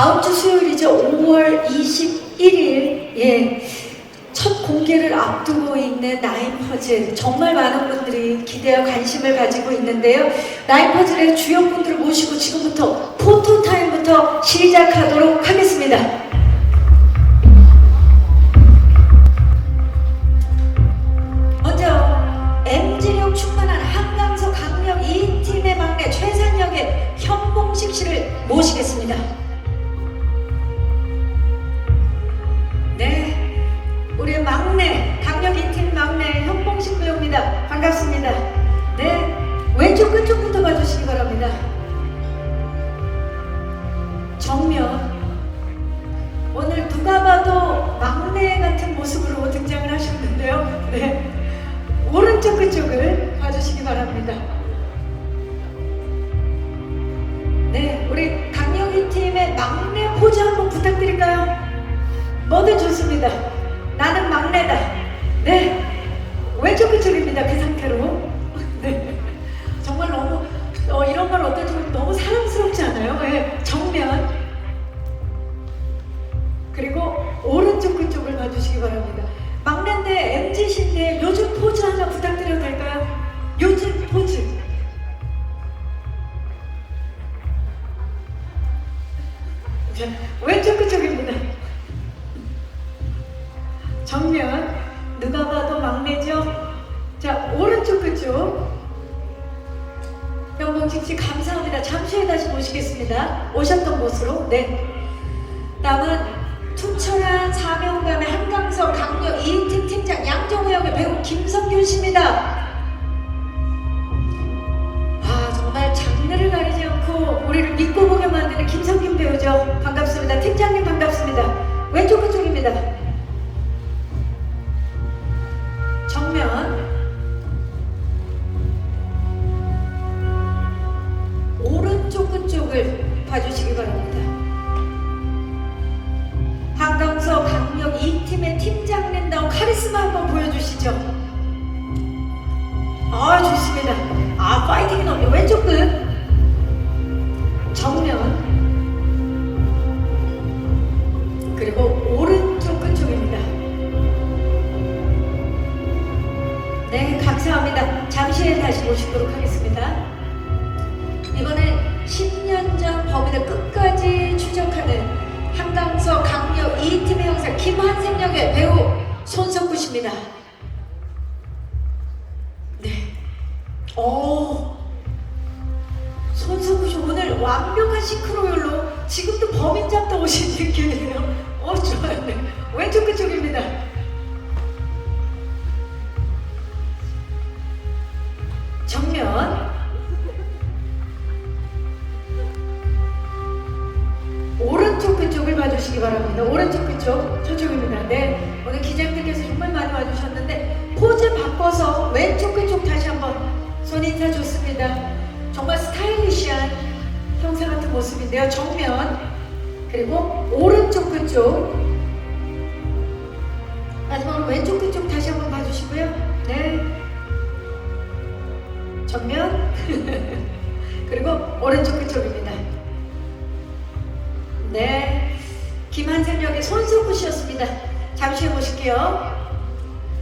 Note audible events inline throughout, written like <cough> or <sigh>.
다음 주 수요일이죠. 5월 21일. 예. 첫 공개를 앞두고 있는 나인 퍼즐. 정말 많은 분들이 기대와 관심을 가지고 있는데요. 나인 퍼즐의 주요 분들을 모시고 지금부터 포토 타임부터 시작하도록 하겠습니다. 반갑습니다. 네, 왼쪽 끝쪽부터 봐주시기 바랍니다. 정면 오늘 누가 봐도 막내 같은 모습으로 등장을 하셨는데요. 네. 오른쪽 그쪽을 봐주시기 바랍니다. 네, 우리 강력이 팀의 막내 포즈 한번 부탁드릴까요? 뭐든 좋습니다. 나는 막내다. 네, 왼쪽 그쪽입니다. 그 상태로. <laughs> 네, 정말 너무 어, 이런 말 어떨지 너무 사랑스럽지 않아요? 네, 정면 그리고 오른쪽 그쪽을 봐주시기 바랍니다. 막내인데 MZ신데 요즘 포즈 하나 부탁드려도 될까요? 요즘 포즈. 자, 오른쪽 그쪽. 영봉식 씨 감사합니다. 잠시 후에 다시 모시겠습니다. 오셨던 곳으로. 네. 다음은 투철한 사명감의 한강서 강력 2팀 팀장 양정우 역의 배우 김성균 씨입니다. 아 정말 장르를 가리지 않고 우리를 믿고 보게 만드는 김성균 배우죠. 반갑습니다. 팀장님 반갑습니다. 왼쪽 그쪽입니다. 카리스마 한번 보여주시죠. 아 좋습니다. 아 파이팅이 넘겨 왼쪽 끝 정면 그리고 오른쪽 끝 쪽입니다. 네 감사합니다. 잠시 후에 다시 모시도록 하겠습니다. 이번엔 10년 전 범인을 끝까지 추적하는 한강서 강력 2팀의 형사 김한생 역의 배우 손석구 씨입니다. 네. 오. 손석구 씨 오늘 완벽한 싱크로율로 지금도 범인 잡다 오신 느낌이에요. 어, 좋아요. 네. 왼쪽 그쪽입니다. 주시기 바랍니다. 오른쪽 그쪽 저쪽입니다. 네, 오늘 기자님들께서 정말 많이 와주셨는데 포즈 바꿔서 왼쪽 그쪽 다시 한번 손 인사 좋습니다. 정말 스타일리시한 형사 같은 모습인데요. 정면 그리고 오른쪽 그쪽 마지막으로 왼쪽 그쪽 다시 한번 봐주시고요. 네, 정면 <laughs> 그리고 오른쪽 그쪽입니다. 네, 김 역의 손석구 씨였습니다. 잠시 후에 모실게요.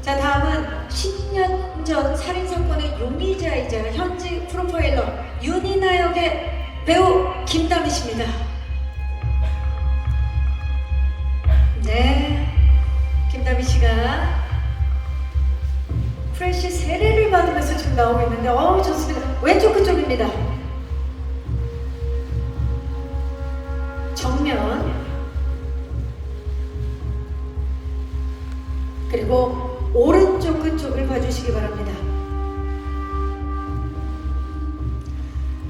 자, 다음은 10년 전 살인 사건의 용의자이자 현직 프로파일러 윤이나 역의 배우 김다미 씨입니다. 네, 김다미 씨가 프레시 세례를 받으면서 지금 나오고 있는데, 어우 좋습니다. 왼쪽 그쪽입니다. 그리고 오른쪽 끝쪽을 봐주시기 바랍니다.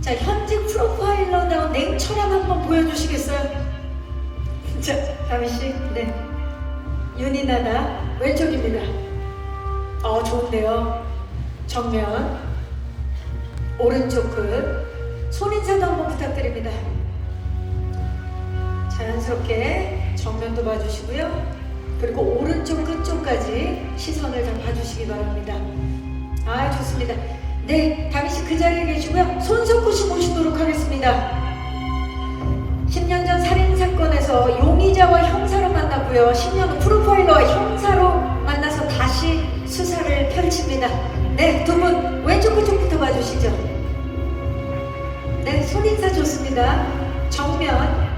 자 현직 프로파일러다운 냉철함 한번 보여주시겠어요? 자 다미 씨, 네 윤이나나 왼쪽입니다. 어 좋은데요. 정면 오른쪽 끝 손 인사도 한번 부탁드립니다. 자연스럽게 정면도 봐주시고요. 그리고 오른쪽 끝쪽까지 시선을 다 봐주시기 바랍니다. 아 좋습니다. 네, 다미 씨 그 자리에 계시고요. 손석구 씨 모시도록 하겠습니다. 10년 전 살인 사건 바꿔서 용의자와 형사로 만났고요. 10년 후 프로파일러와 형사로 만나서 다시 수사를 펼칩니다. 네, 두 분 왼쪽 그쪽부터 봐주시죠. 네, 손인사 좋습니다. 정면.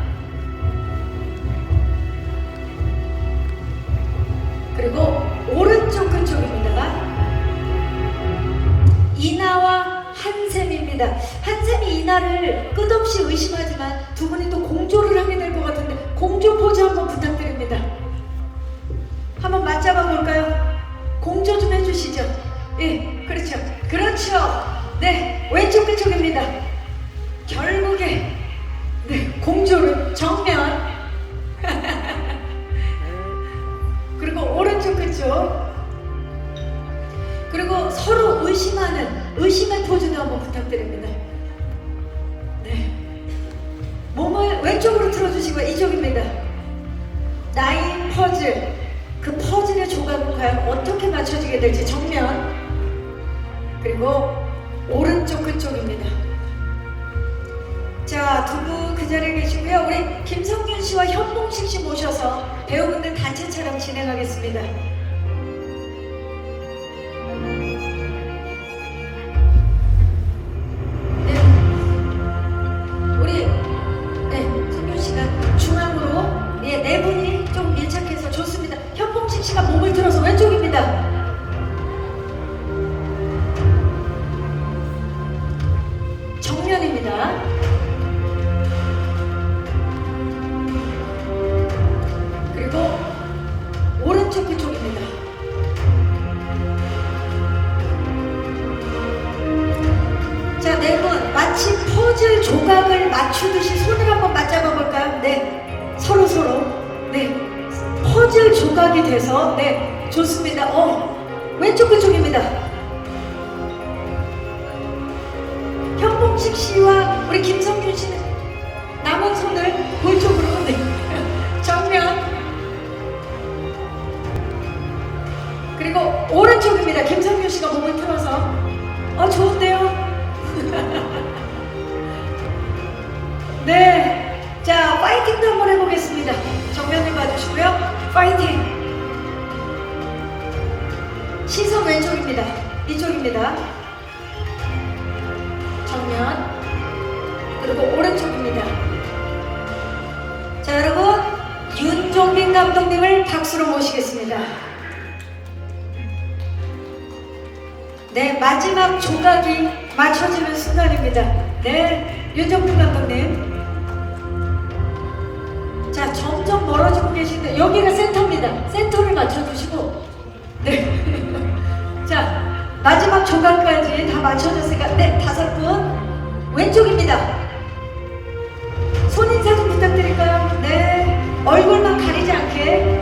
이나를 끝없이 의심하지만 두 분이 또 공조를 하게 될 것 같은데 공조 포즈 한번 부탁드립니다. 한번 맞잡아 볼까요? 공조 좀 해주시죠. 예, 그렇죠. 그렇죠. 네, 왼쪽 그쪽입니다. 결국에 네, 공조를 정면 <laughs> 그리고 오른쪽 그쪽 그리고 서로 의심하는 의심의 포즈도 한번 부탁드립니다. 네. 몸을 왼쪽으로 틀어주시고 이쪽입니다. 나인 퍼즐 그 퍼즐의 조각은 과연 어떻게 맞춰지게 될지 정면 그리고 오른쪽 그쪽입니다. 자, 두 분 그 자리에 계시고요. 우리 김성균 씨와 현봉식 씨 모셔서 배우분들 단체 촬영 진행하겠습니다. 왼쪽입니다. 정면입니다. 그리고 오른쪽 그쪽입니다. 자, 네 분 마치 퍼즐 조각을 맞추듯이 손을 한번 맞잡아 볼까요? 네, 서로 서로. 네, 퍼즐 조각이 돼서 네, 좋습니다. 어, 왼쪽 그쪽입니다. 현봉식 씨와 우리 김성균 씨는 남은 손을 골쪽으로 네. <laughs> 정면 그리고 오른쪽입니다. 김성균 씨가 몸을 틀어서 어 좋은데요? <laughs> 네, 자 파이팅도 한번 해보겠습니다. 정면을 봐주시고요. 파이팅. 시선 왼쪽입니다. 이쪽입니다. 정면 그리고 오른쪽입니다. 자 여러분 윤종빈 감독님을 박수로 모시겠습니다. 네 마지막 조각이 맞춰지는 순간입니다. 네 윤종빈 감독님. 자 점점 멀어지고 계신데 여기가 센터입니다. 센터를 맞춰주시고 마지막 조각까지 다 맞춰졌으니까 네 다섯 분 왼쪽입니다. 손 인사 좀 부탁드릴까요? 네 얼굴만 가리지 않게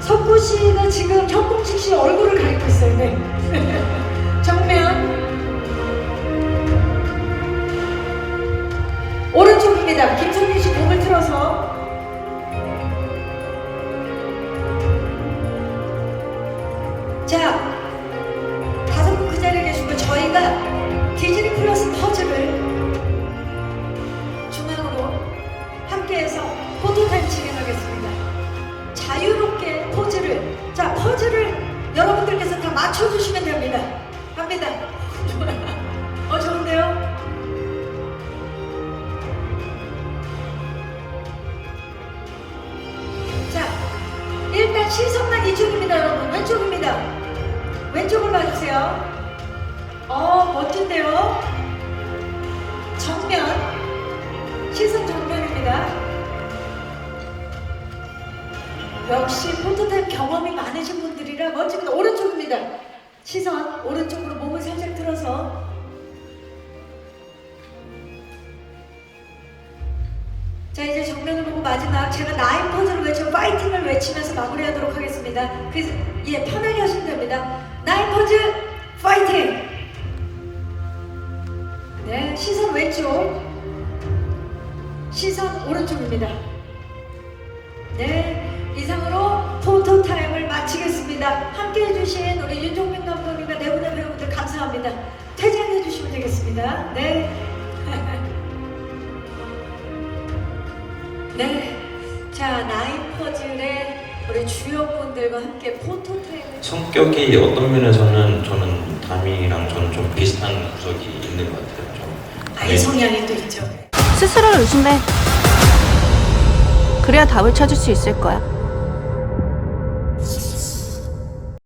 석구 씨는 지금 현봉식 씨 얼굴을 가리고 있어요. 네 <laughs> 퍼즐을 여러분들께서 다 맞춰주시면 됩니다. 갑니다. <laughs> 어 좋은데요? 자 일단 시선만 이쪽입니다 여러분 왼쪽입니다. 왼쪽을 봐주세요. 어, 멋진데요? 정면. 시선 정면입니다. 역시 포토타임 경험이 많으신 분들이라 멋집니다. 오른쪽입니다. 시선 오른쪽으로 몸을 살짝 들어서 자 이제 정면을 보고 마지막 제가 나인 퍼즐을 외치고 파이팅을 외치면서 마무리하도록 하겠습니다. 그래서 예 편하게 하시면 됩니다. 나인 퍼즐 파이팅! 네 시선 왼쪽 시선 오른쪽입니다. 네 이상으로 포토 타임을 마치겠습니다. 함께 해주신 우리 윤종민 감독님과 네 분의 배우분들 감사합니다. 퇴장해 주시면 되겠습니다. 네. <laughs> 네. 자, 나인퍼즐의 우리 주역분들과 함께 포토타임을 성격이 어떤 면에서는 저는 다미랑 저는 좀 비슷한 구석이 있는 것 같아요. 좀 아이 성향이 또 있죠. 스스로를 의심해. 그래야 답을 찾을 수 있을 거야.